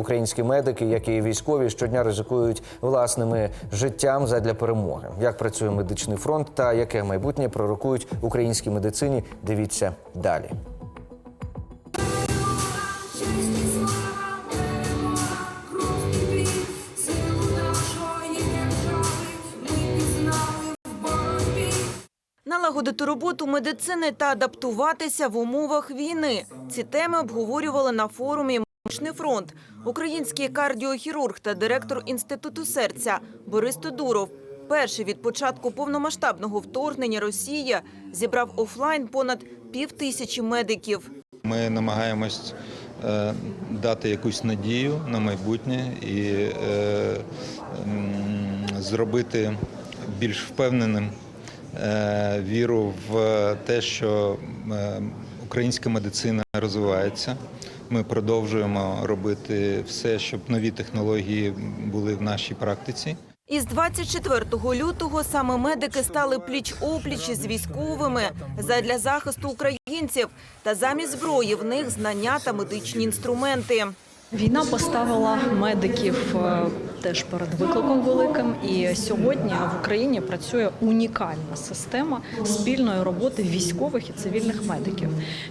Українські медики, як і військові, щодня ризикують власними життям задля перемоги. Як працює медичний фронт та яке майбутнє пророкують українській медицині? Дивіться далі. Налагодити роботу медицини та адаптуватися в умовах війни. Ці теми обговорювали на форумі «Медичний фронт». Український кардіохірург та директор інституту серця Борис Тодуров. Перший від початку повномасштабного вторгнення Росії зібрав офлайн понад пів тисячі медиків. Ми намагаємось е, дати якусь надію на майбутнє і е, м, зробити більш впевненим е, віру в те, що е, українська медицина розвивається. Ми продовжуємо робити все, щоб нові технології були в нашій практиці. Із 24 лютого саме медики стали пліч-опліч із військовими задля захисту українців та замість зброї в них знання та медичні інструменти. Війна поставила медиків е, теж перед викликом великим. І сьогодні в Україні працює унікальна система спільної роботи військових і цивільних медиків.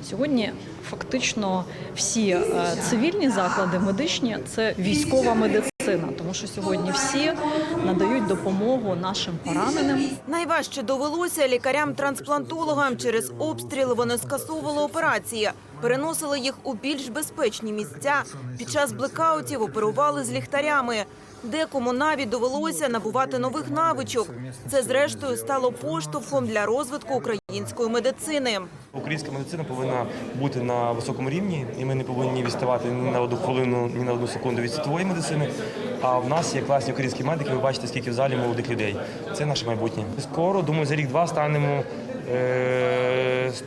Сьогодні фактично всі е, цивільні заклади медичні це військова медицина, тому що сьогодні всі надають допомогу нашим пораненим. Найважче довелося лікарям-трансплантологам. Через обстріл вони скасовували операції, переносили їх у більш безпечні місця. Під час блекаутів оперували з ліхтарями. Декому навіть довелося набувати нових навичок. Це зрештою стало поштовхом для розвитку української медицини. Українська медицина повинна бути на високому рівні, і ми не повинні відставати ні на одну хвилину, ні на одну секунду від світової медицини. А в нас є класні українські медики. Ви бачите, скільки в залі молодих людей. Це наше майбутнє. Скоро, думаю, за рік-два станемо е, с-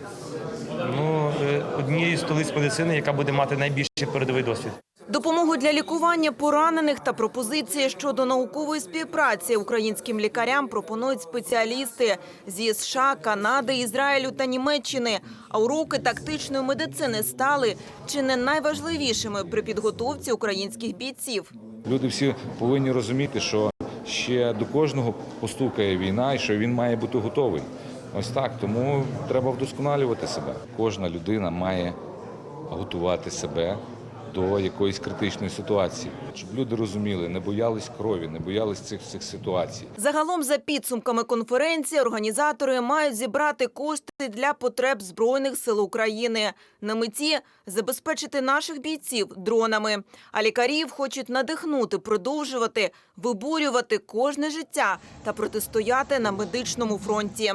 ну, е, однією з столиць медицини, яка буде мати найбільший передовий досвід. Допомогу для лікування поранених та пропозиції щодо наукової співпраці українським лікарям пропонують спеціалісти зі США, Канади, Ізраїлю та Німеччини. А уроки тактичної медицини стали чи не найважливішими при підготовці українських бійців. Люди всі повинні розуміти, що ще до кожного постукає війна і що він має бути готовий. Ось так. Тому треба вдосконалювати себе. Кожна людина має готувати себе до якоїсь критичної ситуації, щоб люди розуміли, не боялись крові, не боялись цих всіх ситуацій. Загалом, за підсумками конференції, організатори мають зібрати кошти для потреб збройних сил України. На меті забезпечити наших бійців дронами. А лікарів хочуть надихнути, продовжувати виборювати кожне життя та протистояти на медичному фронті.